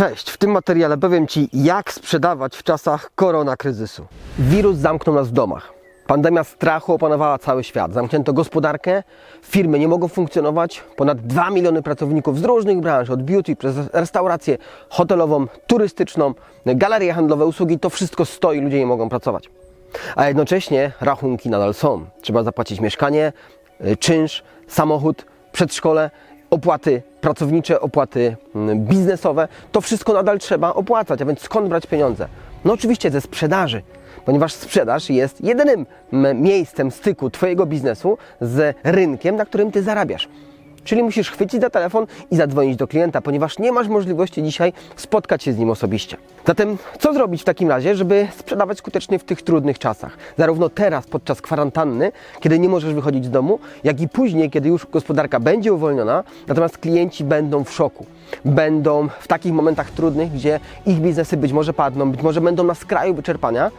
Cześć, w tym materiale powiem Ci, jak sprzedawać w czasach korona kryzysu. Wirus zamknął nas w domach. Pandemia strachu opanowała cały świat. Zamknięto gospodarkę, firmy nie mogą funkcjonować. Ponad 2 miliony pracowników z różnych branż, od beauty przez restaurację hotelową, turystyczną, galerie handlowe, usługi, to wszystko stoi, ludzie nie mogą pracować. A jednocześnie rachunki nadal są. Trzeba zapłacić mieszkanie, y, czynsz, samochód, przedszkole, opłaty pracownicze, opłaty mm, biznesowe. To wszystko nadal trzeba opłacać, a więc skąd brać pieniądze? No oczywiście ze sprzedaży, ponieważ sprzedaż jest jedynym mm, miejscem styku Twojego biznesu z rynkiem, na którym Ty zarabiasz. Czyli musisz chwycić za telefon i zadzwonić do klienta, ponieważ nie masz możliwości dzisiaj spotkać się z nim osobiście. Zatem, co zrobić w takim razie, żeby sprzedawać skutecznie w tych trudnych czasach? Zarówno teraz, podczas kwarantanny, kiedy nie możesz wychodzić z domu, jak i później, kiedy już gospodarka będzie uwolniona, natomiast klienci będą w szoku. Będą w takich momentach trudnych, gdzie ich biznesy być może padną, być może będą na skraju wyczerpania.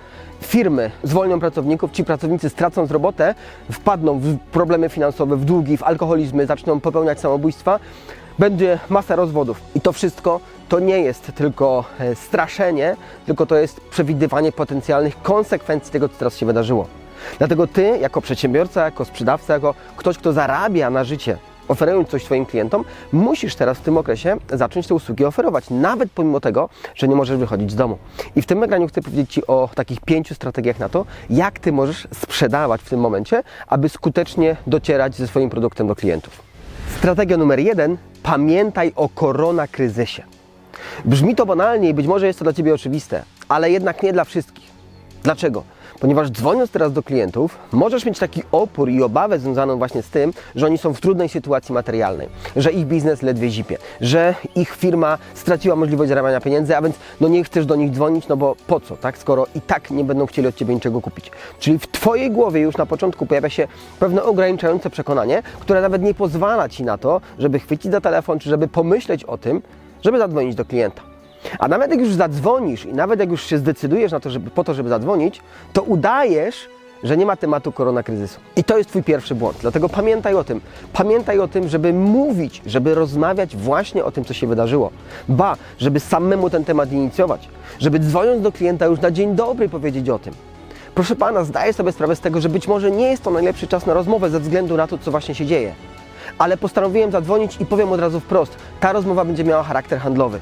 Firmy zwolnią pracowników, ci pracownicy stracą z robotę, wpadną w problemy finansowe, w długi, w alkoholizmy, zaczną popełniać samobójstwa. Będzie masa rozwodów. I to wszystko to nie jest tylko e, straszenie, tylko to jest przewidywanie potencjalnych konsekwencji tego, co teraz się wydarzyło. Dlatego ty, jako przedsiębiorca, jako sprzedawca, jako ktoś, kto zarabia na życie, oferując coś swoim klientom, musisz teraz w tym okresie zacząć te usługi oferować, nawet pomimo tego, że nie możesz wychodzić z domu. I w tym nagraniu chcę powiedzieć Ci o takich pięciu strategiach na to, jak Ty możesz sprzedawać w tym momencie, aby skutecznie docierać ze swoim produktem do klientów. Strategia numer jeden: pamiętaj o koronakryzysie. Brzmi to banalnie i być może jest to dla Ciebie oczywiste, ale jednak nie dla wszystkich. Dlaczego? Ponieważ dzwoniąc teraz do klientów, możesz mieć taki opór i obawę związaną właśnie z tym, że oni są w trudnej sytuacji materialnej, że ich biznes ledwie zipie, że ich firma straciła możliwość zarabiania pieniędzy, a więc no nie chcesz do nich dzwonić, no bo po co, tak? Skoro i tak nie będą chcieli od Ciebie niczego kupić. Czyli w Twojej głowie już na początku pojawia się pewne ograniczające przekonanie, które nawet nie pozwala Ci na to, żeby chwycić za telefon, czy żeby pomyśleć o tym, żeby zadzwonić do klienta. A nawet jak już zadzwonisz i nawet jak już się zdecydujesz na to, żeby, po to, żeby zadzwonić, to udajesz, że nie ma tematu koronakryzysu. I to jest Twój pierwszy błąd. Dlatego pamiętaj o tym. Pamiętaj o tym, żeby mówić, żeby rozmawiać właśnie o tym, co się wydarzyło. Ba, żeby samemu ten temat inicjować. Żeby dzwoniąc do klienta już na dzień dobry powiedzieć o tym. Proszę Pana, zdaję sobie sprawę z tego, że być może nie jest to najlepszy czas na rozmowę ze względu na to, co właśnie się dzieje. Ale postanowiłem zadzwonić i powiem od razu wprost. Ta rozmowa będzie miała charakter handlowy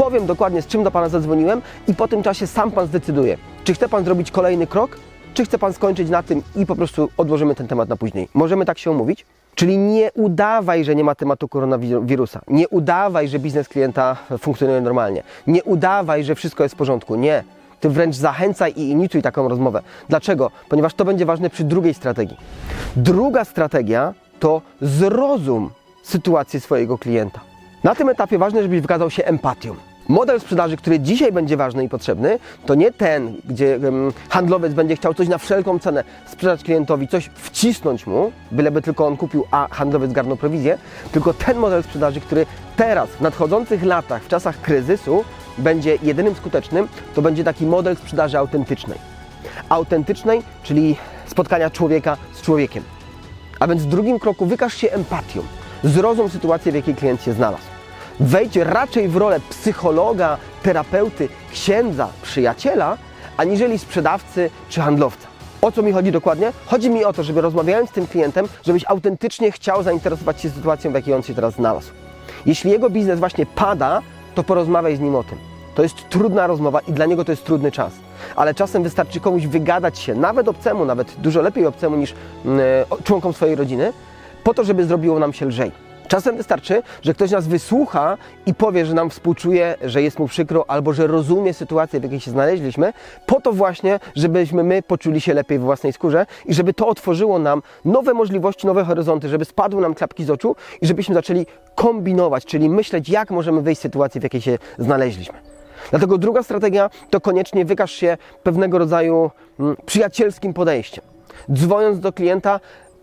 powiem dokładnie, z czym do Pana zadzwoniłem i po tym czasie sam Pan zdecyduje, czy chce Pan zrobić kolejny krok, czy chce Pan skończyć na tym i po prostu odłożymy ten temat na później. Możemy tak się umówić? Czyli nie udawaj, że nie ma tematu koronawirusa. Nie udawaj, że biznes klienta funkcjonuje normalnie. Nie udawaj, że wszystko jest w porządku. Nie. Ty wręcz zachęcaj i inicjuj taką rozmowę. Dlaczego? Ponieważ to będzie ważne przy drugiej strategii. Druga strategia to zrozum sytuację swojego klienta. Na tym etapie ważne, żebyś wykazał się empatią. Model sprzedaży, który dzisiaj będzie ważny i potrzebny, to nie ten, gdzie handlowiec będzie chciał coś na wszelką cenę sprzedać klientowi, coś wcisnąć mu, byleby tylko on kupił, a handlowiec garnął prowizję, tylko ten model sprzedaży, który teraz, w nadchodzących latach, w czasach kryzysu, będzie jedynym skutecznym, to będzie taki model sprzedaży autentycznej. Autentycznej, czyli spotkania człowieka z człowiekiem. A więc w drugim kroku wykaż się empatią. Zrozum sytuację, w jakiej klient się znalazł. Wejdź raczej w rolę psychologa, terapeuty, księdza, przyjaciela, aniżeli sprzedawcy czy handlowca. O co mi chodzi dokładnie? Chodzi mi o to, żeby rozmawiając z tym klientem, żebyś autentycznie chciał zainteresować się sytuacją, w jakiej on się teraz znalazł. Jeśli jego biznes właśnie pada, to porozmawiaj z nim o tym. To jest trudna rozmowa i dla niego to jest trudny czas. Ale czasem wystarczy komuś wygadać się, nawet obcemu, nawet dużo lepiej obcemu niż e, członkom swojej rodziny, po to, żeby zrobiło nam się lżej. Czasem wystarczy, że ktoś nas wysłucha i powie, że nam współczuje, że jest mu przykro, albo że rozumie sytuację, w jakiej się znaleźliśmy, po to właśnie, żebyśmy my poczuli się lepiej w własnej skórze i żeby to otworzyło nam nowe możliwości, nowe horyzonty, żeby spadły nam klapki z oczu i żebyśmy zaczęli kombinować, czyli myśleć, jak możemy wyjść z sytuacji, w jakiej się znaleźliśmy. Dlatego druga strategia to koniecznie wykaż się pewnego rodzaju mm, przyjacielskim podejściem. Dzwoniąc do klienta,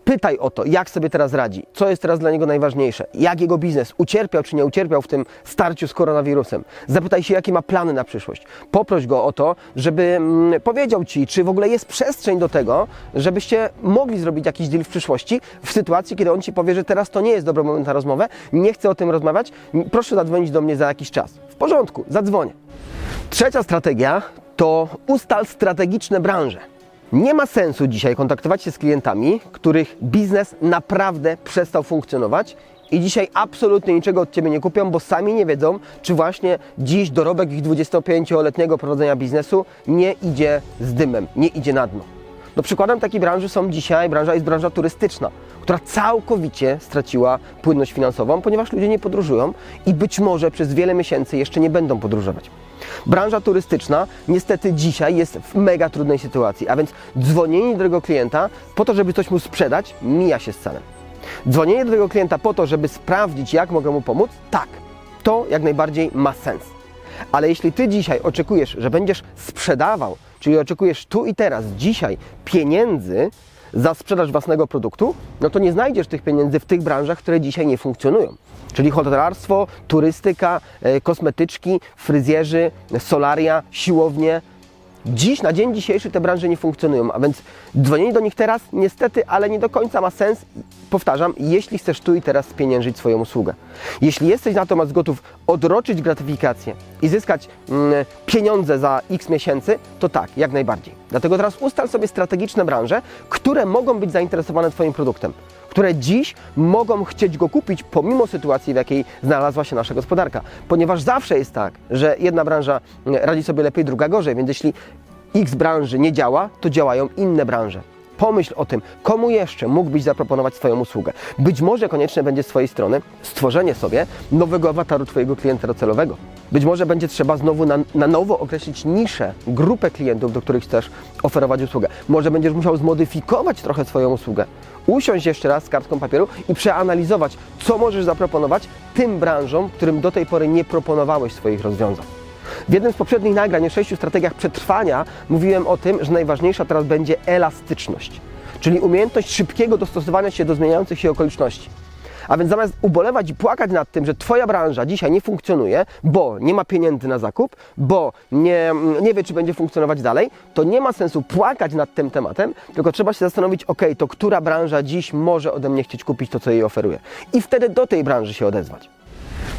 Pytaj o to, jak sobie teraz radzi, co jest teraz dla niego najważniejsze, jak jego biznes ucierpiał czy nie ucierpiał w tym starciu z koronawirusem. Zapytaj się, jakie ma plany na przyszłość. Poproś go o to, żeby mm, powiedział ci, czy w ogóle jest przestrzeń do tego, żebyście mogli zrobić jakiś deal w przyszłości, w sytuacji, kiedy on ci powie, że teraz to nie jest dobry moment na rozmowę, nie chcę o tym rozmawiać, proszę zadzwonić do mnie za jakiś czas. W porządku, zadzwonię. Trzecia strategia to ustal strategiczne branże. Nie ma sensu dzisiaj kontaktować się z klientami, których biznes naprawdę przestał funkcjonować i dzisiaj absolutnie niczego od Ciebie nie kupią, bo sami nie wiedzą, czy właśnie dziś dorobek ich 25-letniego prowadzenia biznesu nie idzie z dymem, nie idzie na dno. No przykładem takiej branży są dzisiaj, branża jest branża turystyczna, która całkowicie straciła płynność finansową, ponieważ ludzie nie podróżują i być może przez wiele miesięcy jeszcze nie będą podróżować. Branża turystyczna niestety dzisiaj jest w mega trudnej sytuacji, a więc dzwonienie do tego klienta po to, żeby coś mu sprzedać, mija się z celem. Dzwonienie do tego klienta po to, żeby sprawdzić, jak mogę mu pomóc, tak, to jak najbardziej ma sens. Ale jeśli Ty dzisiaj oczekujesz, że będziesz sprzedawał, czyli oczekujesz tu i teraz, dzisiaj pieniędzy za sprzedaż własnego produktu, no to nie znajdziesz tych pieniędzy w tych branżach, które dzisiaj nie funkcjonują. Czyli hotelarstwo, turystyka, e, kosmetyczki, fryzjerzy, solaria, siłownie. Dziś, na dzień dzisiejszy te branże nie funkcjonują, a więc dzwonienie do nich teraz niestety, ale nie do końca ma sens. Powtarzam, jeśli chcesz tu i teraz spieniężyć swoją usługę. Jeśli jesteś natomiast gotów odroczyć gratyfikację i zyskać mm, pieniądze za x miesięcy, to tak, jak najbardziej. Dlatego teraz ustal sobie strategiczne branże, które mogą być zainteresowane Twoim produktem które dziś mogą chcieć go kupić pomimo sytuacji, w jakiej znalazła się nasza gospodarka. Ponieważ zawsze jest tak, że jedna branża mm, radzi sobie lepiej, druga gorzej, więc jeśli X branży nie działa, to działają inne branże. Pomyśl o tym, komu jeszcze mógłbyś zaproponować swoją usługę. Być może konieczne będzie z Twojej strony stworzenie sobie nowego awataru Twojego klienta docelowego. Być może będzie trzeba znowu na, na nowo określić niszę, grupę klientów, do których chcesz oferować usługę. Może będziesz musiał zmodyfikować trochę swoją usługę. Usiąść jeszcze raz z kartką papieru i przeanalizować, co możesz zaproponować tym branżom, którym do tej pory nie proponowałeś swoich rozwiązań. W jednym z poprzednich nagrań o sześciu strategiach przetrwania mówiłem o tym, że najważniejsza teraz będzie elastyczność, czyli umiejętność szybkiego dostosowania się do zmieniających się okoliczności. A więc zamiast ubolewać i płakać nad tym, że Twoja branża dzisiaj nie funkcjonuje, bo nie ma pieniędzy na zakup, bo nie, nie wie, czy będzie funkcjonować dalej, to nie ma sensu płakać nad tym tematem, tylko trzeba się zastanowić, ok, to która branża dziś może ode mnie chcieć kupić to, co jej oferuję. I wtedy do tej branży się odezwać.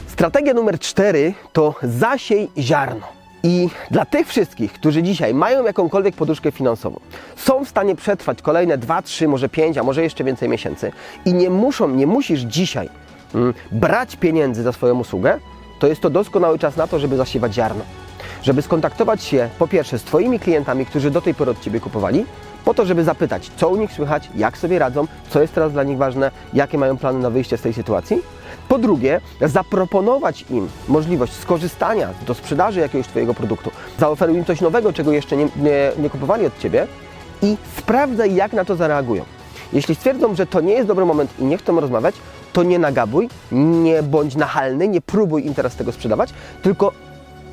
Strategia numer cztery to zasiej ziarno. I dla tych wszystkich, którzy dzisiaj mają jakąkolwiek poduszkę finansową, są w stanie przetrwać kolejne 2, 3, może 5, a może jeszcze więcej miesięcy i nie muszą, nie musisz dzisiaj mm, brać pieniędzy za swoją usługę, to jest to doskonały czas na to, żeby zasiewać ziarno. Żeby skontaktować się po pierwsze z Twoimi klientami, którzy do tej pory od Ciebie kupowali, po to, żeby zapytać, co u nich słychać, jak sobie radzą, co jest teraz dla nich ważne, jakie mają plany na wyjście z tej sytuacji. Po drugie, zaproponować im możliwość skorzystania do sprzedaży jakiegoś Twojego produktu. Zaoferuj im coś nowego, czego jeszcze nie, nie, nie kupowali od Ciebie i sprawdzaj, jak na to zareagują. Jeśli stwierdzą, że to nie jest dobry moment i nie chcą rozmawiać, to nie nagabuj, nie bądź nachalny, nie próbuj im teraz tego sprzedawać, tylko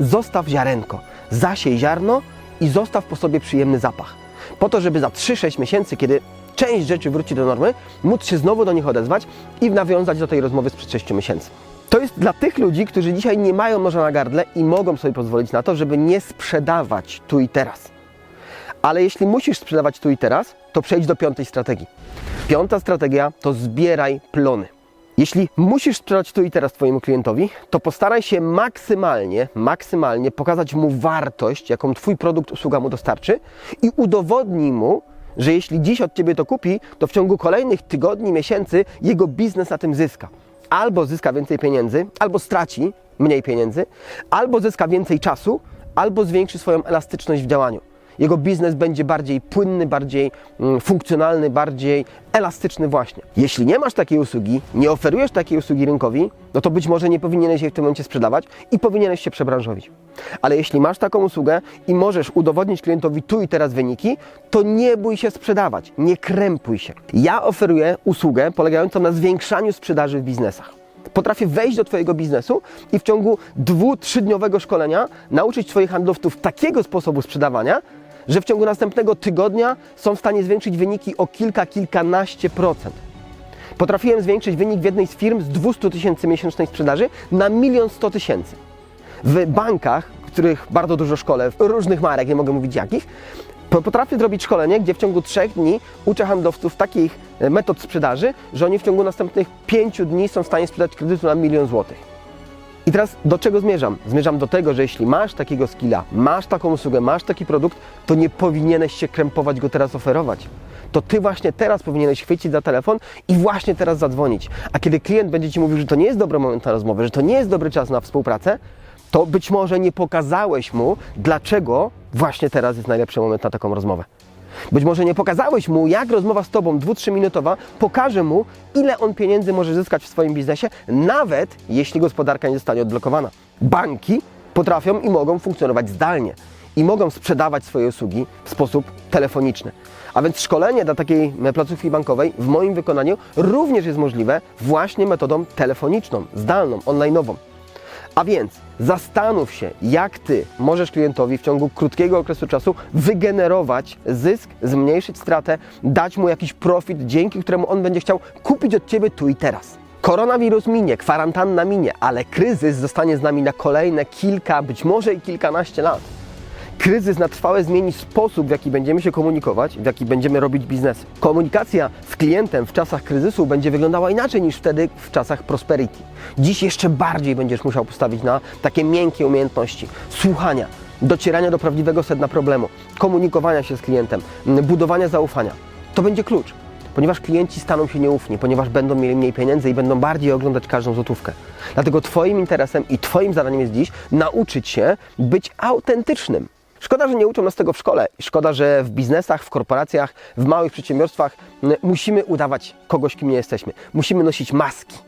zostaw ziarenko, zasiej ziarno i zostaw po sobie przyjemny zapach. Po to, żeby za 3-6 miesięcy, kiedy część rzeczy wróci do normy, móc się znowu do nich odezwać i nawiązać do tej rozmowy sprzed 6 miesięcy. To jest dla tych ludzi, którzy dzisiaj nie mają noża na gardle i mogą sobie pozwolić na to, żeby nie sprzedawać tu i teraz. Ale jeśli musisz sprzedawać tu i teraz, to przejdź do piątej strategii. Piąta strategia to zbieraj plony. Jeśli musisz sprzedać tu i teraz Twojemu klientowi, to postaraj się maksymalnie, maksymalnie pokazać mu wartość, jaką Twój produkt, usługa mu dostarczy i udowodnij mu, że jeśli dziś od Ciebie to kupi, to w ciągu kolejnych tygodni, miesięcy jego biznes na tym zyska. Albo zyska więcej pieniędzy, albo straci mniej pieniędzy, albo zyska więcej czasu, albo zwiększy swoją elastyczność w działaniu. Jego biznes będzie bardziej płynny, bardziej mm, funkcjonalny, bardziej elastyczny właśnie. Jeśli nie masz takiej usługi, nie oferujesz takiej usługi rynkowi, no to być może nie powinieneś jej w tym momencie sprzedawać i powinieneś się przebranżowić. Ale jeśli masz taką usługę i możesz udowodnić klientowi tu i teraz wyniki, to nie bój się sprzedawać, nie krępuj się. Ja oferuję usługę polegającą na zwiększaniu sprzedaży w biznesach. Potrafię wejść do Twojego biznesu i w ciągu dwu, trzydniowego szkolenia nauczyć Twoich handlowców takiego sposobu sprzedawania, że w ciągu następnego tygodnia są w stanie zwiększyć wyniki o kilka, kilkanaście procent. Potrafiłem zwiększyć wynik w jednej z firm z 200 tysięcy miesięcznej sprzedaży na milion 100 tysięcy. W bankach, których bardzo dużo szkole, różnych marek, nie mogę mówić jakich, po- potrafię zrobić szkolenie, gdzie w ciągu trzech dni uczę handlowców takich e, metod sprzedaży, że oni w ciągu następnych pięciu dni są w stanie sprzedać kredytu na milion złotych. I teraz do czego zmierzam? Zmierzam do tego, że jeśli masz takiego skilla, masz taką usługę, masz taki produkt, to nie powinieneś się krępować go teraz oferować. To ty właśnie teraz powinieneś chwycić za telefon i właśnie teraz zadzwonić. A kiedy klient będzie ci mówił, że to nie jest dobry moment na rozmowę, że to nie jest dobry czas na współpracę, to być może nie pokazałeś mu, dlaczego właśnie teraz jest najlepszy moment na taką rozmowę. Być może nie pokazałeś mu, jak rozmowa z Tobą 2-3 minutowa pokaże mu, ile on pieniędzy może zyskać w swoim biznesie, nawet jeśli gospodarka nie zostanie odblokowana. Banki potrafią i mogą funkcjonować zdalnie i mogą sprzedawać swoje usługi w sposób telefoniczny. A więc szkolenie dla takiej placówki bankowej w moim wykonaniu również jest możliwe właśnie metodą telefoniczną, zdalną, online'ową. A więc zastanów się, jak Ty możesz klientowi w ciągu krótkiego okresu czasu wygenerować zysk, zmniejszyć stratę, dać mu jakiś profit, dzięki któremu on będzie chciał kupić od Ciebie tu i teraz. Koronawirus minie, kwarantanna minie, ale kryzys zostanie z nami na kolejne kilka, być może i kilkanaście lat. Kryzys na trwałe zmieni sposób, w jaki będziemy się komunikować, w jaki będziemy robić biznes. Komunikacja z klientem w czasach kryzysu będzie wyglądała inaczej niż wtedy w czasach prosperity. Dziś jeszcze bardziej będziesz musiał postawić na takie miękkie umiejętności słuchania, docierania do prawdziwego sedna problemu, komunikowania się z klientem, budowania zaufania. To będzie klucz, ponieważ klienci staną się nieufni, ponieważ będą mieli mniej pieniędzy i będą bardziej oglądać każdą złotówkę. Dlatego Twoim interesem i Twoim zadaniem jest dziś nauczyć się być autentycznym. Szkoda, że nie uczą nas tego w szkole. Szkoda, że w biznesach, w korporacjach, w małych przedsiębiorstwach musimy udawać kogoś, kim nie jesteśmy. Musimy nosić maski,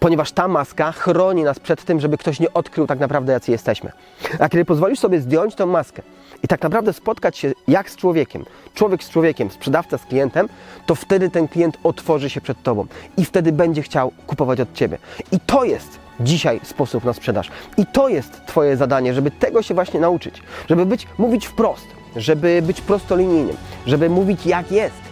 ponieważ ta maska chroni nas przed tym, żeby ktoś nie odkrył tak naprawdę, jacy jesteśmy. A kiedy pozwolisz sobie zdjąć tą maskę i tak naprawdę spotkać się jak z człowiekiem, człowiek z człowiekiem, sprzedawca z klientem, to wtedy ten klient otworzy się przed Tobą i wtedy będzie chciał kupować od Ciebie. I to jest dzisiaj sposób na sprzedaż. I to jest Twoje zadanie, żeby tego się właśnie nauczyć, żeby być, mówić wprost, żeby być prostolinijnym, żeby mówić jak jest,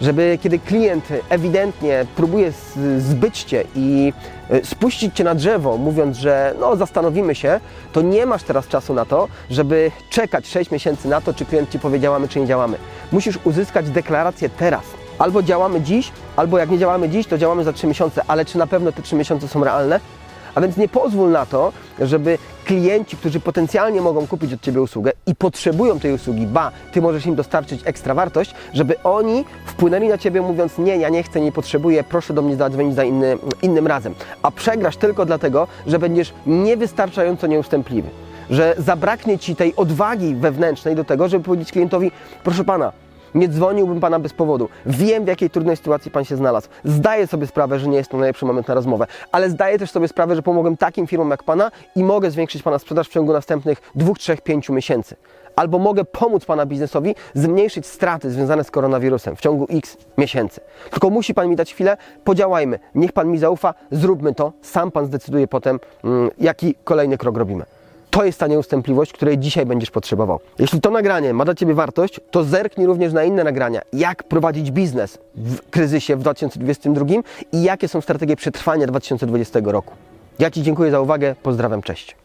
żeby kiedy klient ewidentnie próbuje zbyć Cię i e, spuścić Cię na drzewo, mówiąc, że no zastanowimy się, to nie masz teraz czasu na to, żeby czekać 6 miesięcy na to, czy klient Ci powie działamy, czy nie działamy. Musisz uzyskać deklarację teraz. Albo działamy dziś, albo jak nie działamy dziś, to działamy za 3 miesiące, ale czy na pewno te 3 miesiące są realne? A więc nie pozwól na to, żeby klienci, którzy potencjalnie mogą kupić od Ciebie usługę i potrzebują tej usługi, ba, Ty możesz im dostarczyć ekstra wartość, żeby oni wpłynęli na Ciebie mówiąc nie, ja nie chcę, nie potrzebuję, proszę do mnie zadzwonić za inny, innym razem. A przegrasz tylko dlatego, że będziesz niewystarczająco nieustępliwy. Że zabraknie Ci tej odwagi wewnętrznej do tego, żeby powiedzieć klientowi, proszę Pana, nie dzwoniłbym Pana bez powodu. Wiem, w jakiej trudnej sytuacji Pan się znalazł. Zdaję sobie sprawę, że nie jest to najlepszy moment na rozmowę, ale zdaję też sobie sprawę, że pomogłem takim firmom jak Pana i mogę zwiększyć Pana sprzedaż w ciągu następnych dwóch, trzech, pięciu miesięcy. Albo mogę pomóc Pana biznesowi zmniejszyć straty związane z koronawirusem w ciągu x miesięcy. Tylko musi Pan mi dać chwilę, podziałajmy. Niech Pan mi zaufa, zróbmy to. Sam Pan zdecyduje potem, mm, jaki kolejny krok robimy. To jest ta nieustępliwość, której dzisiaj będziesz potrzebował. Jeśli to nagranie ma dla Ciebie wartość, to zerknij również na inne nagrania. Jak prowadzić biznes w kryzysie w 2022 i jakie są strategie przetrwania 2020 roku. Ja Ci dziękuję za uwagę, pozdrawiam, cześć.